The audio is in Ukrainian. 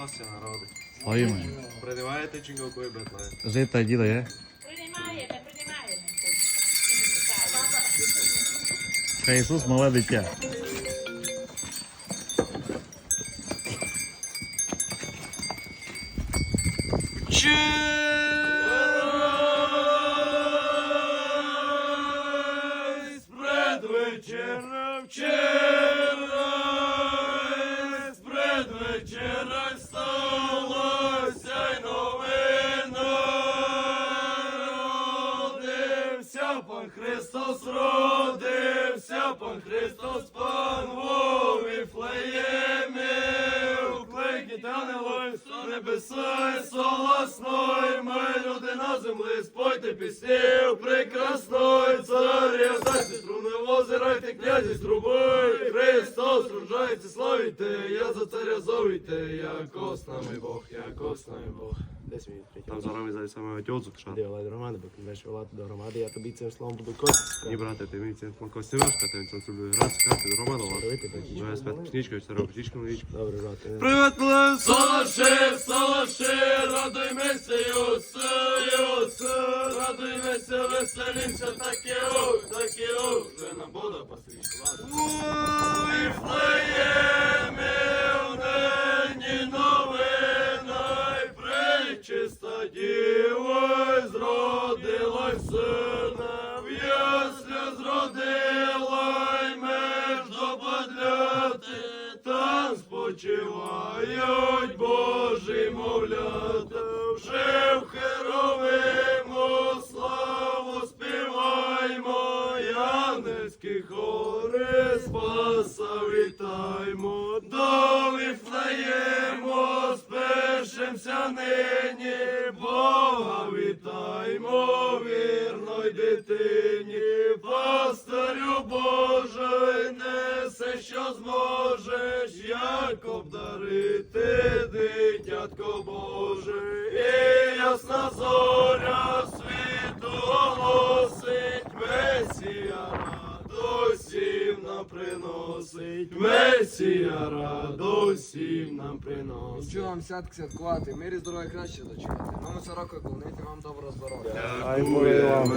Христос ся народить. Стоїмо. Придиваєте чи какой бетле? Жита діда є? Приймаємо, приймаємо. Хай Ісус мале дитя. Чернець пред Христос, родився пан Христос, пан. Укликніть ангелой, сто небеса і солосной, ми люди на землі, спойте піснів рождається, славіте, я за царя зовіте, яко з нами Бог, яко з нами Бог. Десь мені третій. Там зараз за саме отьоцу кша. Де Олег громади, бо кінвеш вилати до громади, я тобі цим словом буду косити. Ні, брате, ти мій центр Костівашка, ти центр собі грати, сказати, Романова. Робити бачиш. Ну, я спят пічничкою, старого пічничкою річку. Добре, брате. Привет, Лев! Солоши, солоши, радуймося, Юсе, Юсе, радуймося, веселімся, таке у, таке у, вже нам буде посвітлати. У Віфлеємі, спочивають Божі мовлята, вже в херовиму славу співаймо, янецькі хори спаса вітаймо, до Віфлеєму спешимся нині, Бога вітаймо, вірной дитині, зможеш, як обдарити дитятко Боже, і ясна зоря світу оголосить, Месія радосів нам приносить, Месія радосів нам приносить. Хочу вам святки святкувати, мирі здоров'я краще дочувати. Нам усе року клонити, вам добро здоров'я. Дякуємо.